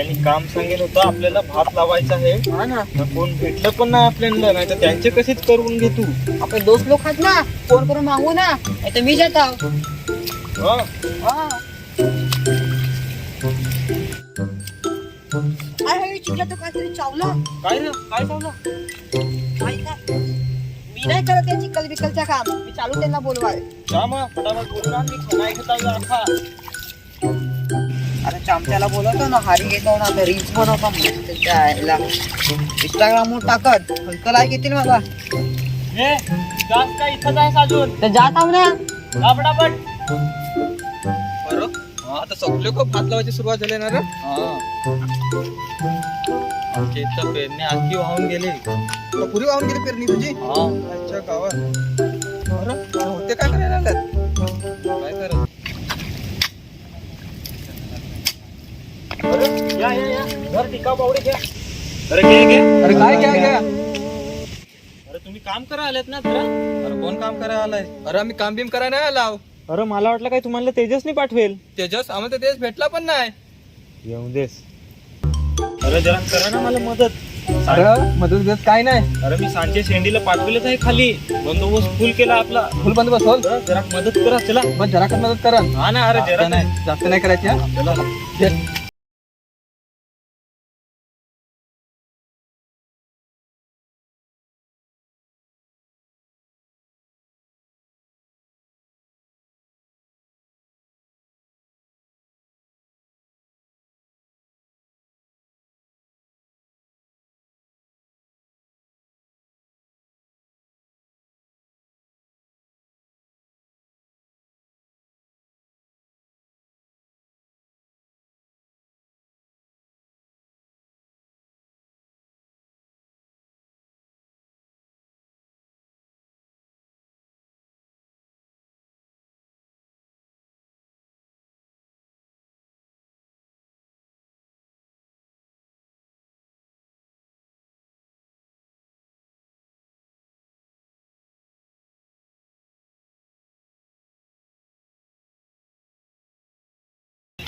त्यांनी काम सांगेल होतं आपल्याला भात लावायचा आहे. हा ना. मग कोण भेटलं पण नाही आपल्याला नाही तर त्यांचे कसेच करून घे तू? आपले दोस्त लोक आहेत ना फोन करून मागू ना नाही तर मी जात. आहो हा. हा. अरे चिकला तो काहीतरी चावलं? काय रे? काय चाललं? मी नाही करत या चिकल बिकलचं काम. मी चालू त्यांना बोलवाय जा मग फटाफट बोलून आण, मी घेता अरे चामट्याला बोलवतो ना हारी घेतो ना आता रील्स बनवतो त्याच्या ह्याला इंस्टाग्रामवर टाकत. हलकं लाईक येतील हे काय अजून. तर जात आहो ना. बरं हा आता सगळे खूप भात लावायची सुरुवात झाली ना रे. हा. आमच्या इथं पेरणी आणखी वाहून गेले. पुरी वाहून गेली पेरणी तुझी हा. आजच्या गावात. या या या. घर टिका पावडे घ्या. अरे घे घे. अरे काय घ्या घ्या अरे तुम्ही काम करा आलेत ना जरा? अरे कोण काम करायला आलाय? अरे आम्ही काम बिम करायला नाही आलाव अरे मला वाटलं काय तुम्हाला तेजसनी पाठवेल. तेजस आम्हाला तर तेच भेटला पण नाही. येऊन देस. अरे जरा करा ना मला मदत. अरे मदत बिदत काय नाही. अरे मी सांचे शेंडीला पाठविलंच आहे खाली. बंदोबस्त फुल केला आपला. फुल बंद बस होल जरा जरा मदत करा चला. बस जरा कर मदत करा. हा ना अरे जरा नाही जास्त नाही करायची हा? चला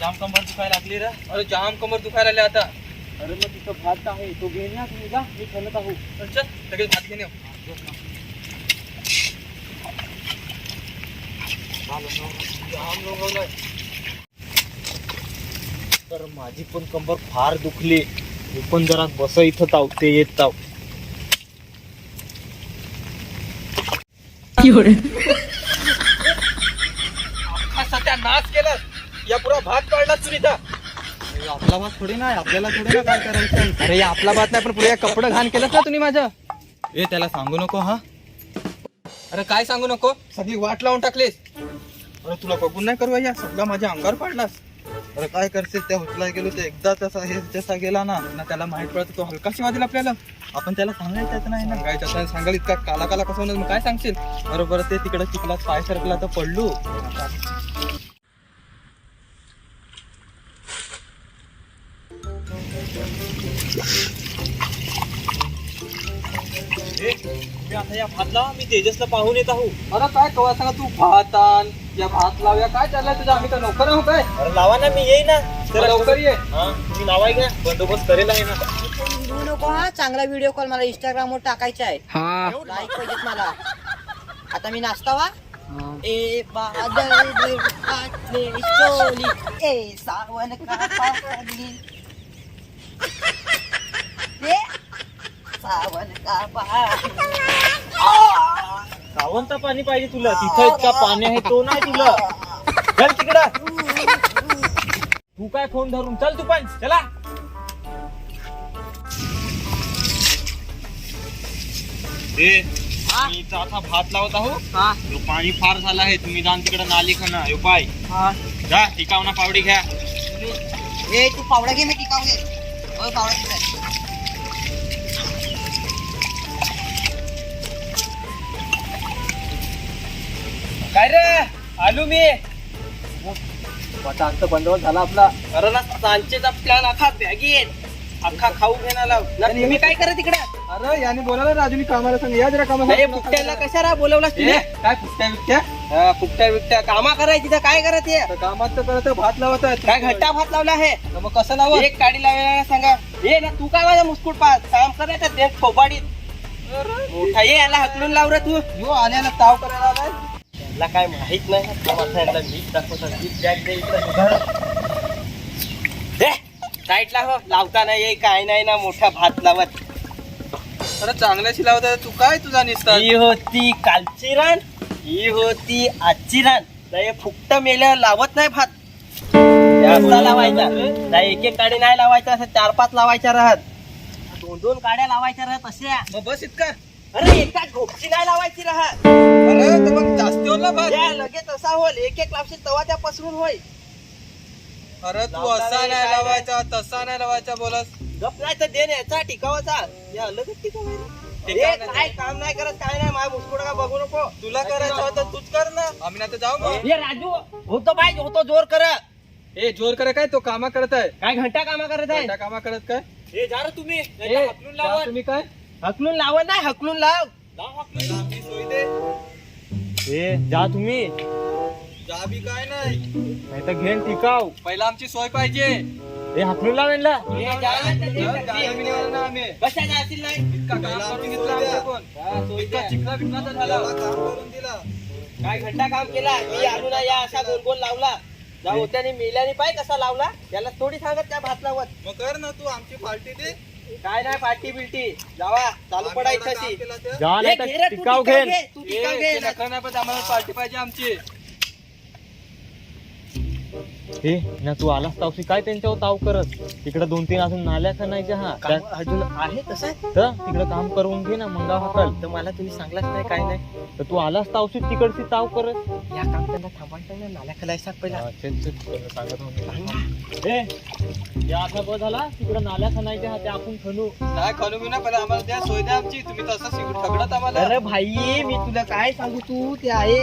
जाम कंबर दुखायला लागली रे. अरे जाम कमर दुखायला आले आता. अरे मग तिथं भात आहे. तो घेऊन या तुम्ही जा. मी खेळत आहो. चल, चल. लगेच भात घेऊन येऊ. जाम लोंगवलंय. तर माझी पण कंबर फार दुखली. मी पण जरा बस इथं ताव ते येत ताव. अख्खा सत्यानाश केलं या पुरा भात काढला तू इथं. अरे, आपला भात थोडी नाही आपल्याला थोडी ना काय करायचं? अरे आपला भात नाही पण पुढे कपडे घाण केलं ना तुम्ही माझं. ए त्याला सांगू नको हा. अरे काय सांगू नको? सगळी वाट लावून टाकलीस. अरे तुला बघून नाही करू या सगळा माझ्या अंगावर पाडलास. अरे काय करशील त्या होटला गेलो ते एकदा तसा हे जसा गेला ना ना त्याला माहीत पडत तो हलका शिवा दिला आपल्याला. आपण त्याला सांगायचं नाही ना सांगायचं असं सांगाल इतका काला काला कसं होणार मग काय सांगशील? बरोबर ते तिकडे चिखलात पाय सरकला तर पडलो. आता या मी तेजसला पाहून येत आहो. अरे काय कवा सांगा तू? भात आण या भात लावूया. काय चाललंय तुझं? आम्ही काय नोकर आहो काय? अरे लावा ना मी ना तर लवकर ये. हा तुम्ही लावाय का बंदोबस्त करेल आहे ना. घेऊ नको हा. चांगला व्हिडिओ कॉल मला इंस्टाग्रामवर टाकायचा आहे. हा. लाईक पाहिजेत मला. आता मी नाचता वा. ए बादल ए सावन का सावन का सावंत पाणी पाहिजे तुला. तिथं इतका पाणी आहे तो नाही तुला. चल तिकडं. तू काय फोन धरून? चल तू पण. चला. ए, मी इथं आता भात लावत आहो. हा. तो पाणी फार झालं आहे. तुम्ही जाण तिकडे नाली खाना यो पाय. हा. जा टिकाव ना पावडी घ्या. ए तू पावडा घे मी घे काय रे? आलू मी. आता बंदोबस्त झाला आपला. अरे ना सांचेचा प्लॅन अख्खा बॅगेत. अख्खा खाऊ घेणार लाव तुम्ही काय करा तिकडे अरे याने बोलायला राजूनी कामाला सांग. या जरा कामाला अरे फुकट्याला कशाला बोलवलास ए, काय फुकट्या बिकट्या फुकट्या बिकट्या कामा करायची तर काय करत कामात तर करत भात लावत काय घट्टा भात लावला आहे? मग कसं लावत एक काडी लावायला सांगा. ये ना तू काय माझा मुस्कुट पास काम करायचं ते फोबाडीत मोठा ये याला हकलून लाव रे तू. यो आल्याला ताव करायला आलाय? याला काय माहीत नाही. याला मीच दाखवतो मीच बॅग दे इकडं साईडला हो लावता नाही ये, काय नाही ना मोठा भात लावत. अरे चांगल्याशी लावत तू काय तुझा निसता ही होती कालची रान ही होती आजची रान. नाही फुकट मेल्या लावत नाही भात. असा लावायचा. नाही एक एक काडी नाही लावायचा असं चार पाच लावायच्या राहत. दोन दोन काड्या लावायच्या राहत अशा. मग बस इतका? अरे एका घोपची नाही लावायची राहत. अरे तर मग जास्ती होईल ना भात. लगेच असा होईल. एक एक लावशील तवा त्या पसरून होईल. अरे तू असा नाही, लावायचा तसा नाही लावायचा बोलस. गप नाही तर देण याचा टिकावाचा या लगेच. काय काम नाही करत काय नाही माझ्या का बघू नको. तुला करायचं होतं तूच कर ना. आम्ही तर जाऊ मग. ये राजू होतो पाहिजे होतो जोर कर. ए जोर करे काय तो कामा करत आहे. काय घंटा कामा करत आहे? घंटा कामा करत काय? हे जा रे तुम्ही. ए, हकलून जा लावा. तुम्ही काय? हकलून लावा नाही हकलून लाव. सोय दे. ए जा तुम्ही. जा बी काय नाही. नाही तर घेऊन टिकाव. पहिला आमची सोय पाहिजे. ए हाकलून लावेन ला हे काय घंटा काम केला मी आलो ना या असा गोल गोल लावला जा होत्याने मेल्याने पाय कसा लावला त्याला थोडी सांगत त्या भात लावत मग कर ना तू आमची पार्टी दे काय नाही पार्टी बिल्टी जावा चालू पडायचं. जा नाही घे तर टिकाव घे, तू टिकाव आम्हाला पार्टी पाहिजे आमची ए ना तू आलास तावशी? काय त्यांच्यावर ताव करत? तिकडे दोन तीन अजून नाल्या खणायच्या हा त्या- काम अजून आहे तसं? आहे? तर तिकडे काम करून घे ना मंगा हाकल तर मला तुम्ही सांगलाच नाही काय नाही. तर तू आलास तावशी तिकडची ताव करत? या काम त्यांना थांबायचं ना नाल्या खलायचा पहिला. हा. ए या असा बस झाला? तिकडे नाल्या खणायच्या हा त्या आपण खणू. नाही खणू बी ना पहिला आम्हाला द्या सोय द्या आमची. तुम्ही तसं शिकून ठगडत आम्हाला. अरे भाई मी तुला काय सांगू तू? ते आहे.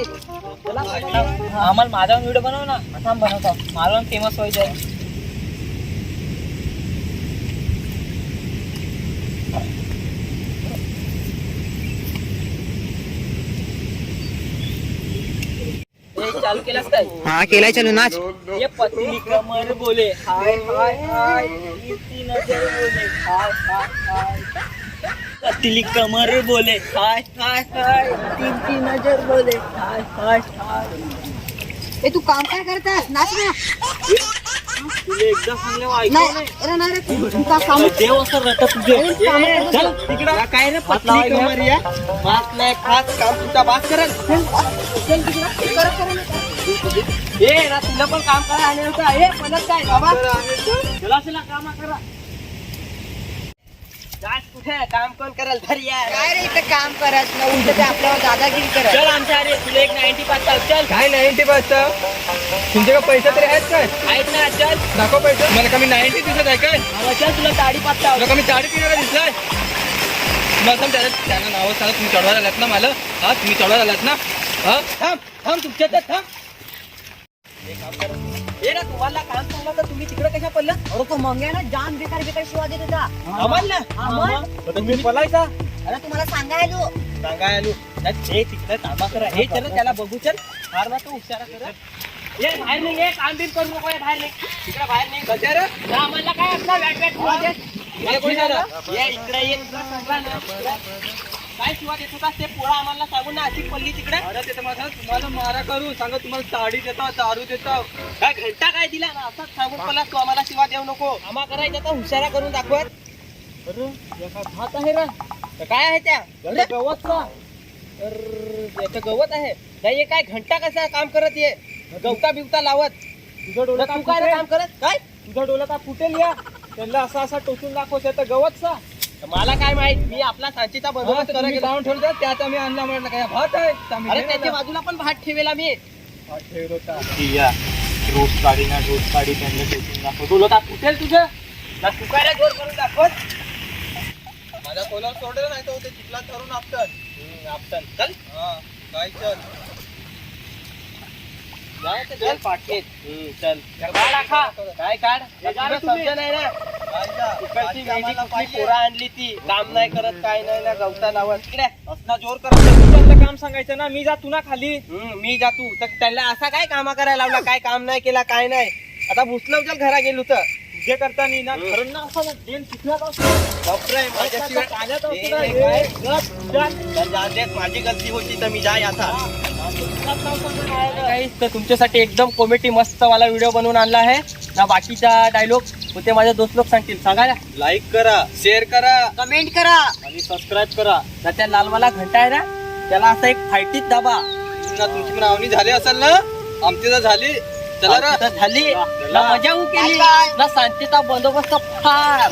आम्हाला माझा व्हिडिओ बनव ना. थांब बनवतो मला फ़ेमस व्हायचं आहे ए, चालू केलास काय? हा केलाय चलो नाच। ये पतली कमर बोले हाय हाय हाय इतनी नज़र बोले हाय हाय हाय। पतली कमर बोले हाय हाय हाय तिरकी नज़र बोले हाय हाय हाय। ए तू काम काय करतास? नाच ना. तुला एकदा सांगल्यावर ऐकू नाही नाही. अरे नाही रे तू तू का काम देव असं रटत तुझे. अरे, काम करत चल तिकडं काय रे पतली कमर या बात नाही फास काम तुझा बात करल. ए ना. तुला पण काम करा आणि होता. ए म्हणत काय? बाबा. चला चला कामा करा. कुठे? काम कोण करल धर या काय रे इथं काम करत? ना उलट ते आपल्यावर दादागिरी करत. चल आमच्या अरे तुला एक नाईन्टी पाच चाल चल. काय नाईन्टी पाचचा तुमच्याकडे पैसे तरी आहेत काय? आहेत ना चल. दाखव पैसे. मला कमी नाईन्टी दिसत आहे काय? चल तुला साडी पाच चाल. कमी साडी पिण्याला दिसलाय. सांग त्याला त्याला नाव सांगा. तुम्ही चढवायला आलात ना मला? हा तुम्ही चढवायला आलात ना? हा थांब थांब तुमच्या थांब. ए ना तुम्हाला काम सांगलं तर तुम्ही तिकडे कशा पडलं अरे तो मंग्या ना जाम बेकार बेकार शिवा देत होता आम्हाला आम्हाला? तर तुम्ही पलायचा? अरे तुम्हाला सांगायलो. सांगाय आलो ना ते तिकडे करा हे चल त्याला बघू चल. फार ना तू हुशारा करा ये बाहेर नाही ये. काम बिम करू नको ये बाहेर नाही. तिकडे बाहेर नाही. कशा रे? ना आम्हाला काय असलं वॅट वॅट? ये इकडे ये. काय शिवा देत ते पोळा आम्हाला सांगून ना अशी पडली तिकडे. अरे ते तुम्हाला तुम्हाला मारा करू सांगा तुम्हाला साडी देतो दारू देतो. काय घंटा काय दिला? ना असंच सांगून पडला तू आम्हाला शिवा देऊ नको. आम्हा करायचं तर हुशारा करून दाखवत. अरे याचा भात आहे रा. तर काय आहे त्या? याचं गवत आहे. नाही हे काय घंटा कसा काम करत ये गवता बिवता लावत. तुझं डोलं तू काय रे काम करत? काय? तुझं डोलं का फुटेल या? त्यांना असा असा टोचून दाखवत तर गवतचा तर मला काय माहीत? मी आपला सांचीचा बंदोबस्त करा गेला लावून ठेवतो त्यात आम्ही आणला म्हटलं काय भात आहे. अरे त्याच्या. बाजूला पण भात ठेवेला मी. भात ठेवलो रोज काढी ना रोज काढी त्यांना दाखव. तुला तुझं ना तू काय रे जोर करून दाखवत. माझ्या कोलावर सोडलं नाही तर ते चिखलात धरून आपटन. आपटन. चल. हा काय चल? जाय ते चल पाठीत. चल. काय काढ? नाही ना. पोरं आणली ती? काम नाही करत काय नाही ना गवता लावत. इकडे असना जोर करत काम सांगायचं ना मी जा तू ना खाली. मी जातो. तर त्याला असा काय कामा करायला लावला? काय काम नाही केला काय नाही? आता भुसलं उचल घरा गेलो तर. तुझे करता नाही ना खरं ना असं ना देण शिकला बापरे माझ्याशिवाय पाण्यात ए, असतं ना, ए. काय? गप, जा. तर जाऊ देत, माझी गलती होती तर मी जाय आता. तर तुमच्यासाठी एकदम कॉमेडी मस्त वाला व्हिडिओ बनवून आणला आहे. ना बाकीचा डायलॉग होते माझे दोस्त लोक सांगतील. सांगा ना. लाईक करा शेअर करा. कमेंट करा. आणि सबस्क्राईब करा. ना त्या लालवाला घंटा आहे ना त्याला असा एक फायटीत दाबा. ना तुमची पण आवनी झाली असेल ना आमची तर झाली. चला रा. आता झाली. ना मजा केली. ना शांतीचा बंदोबस्त फार.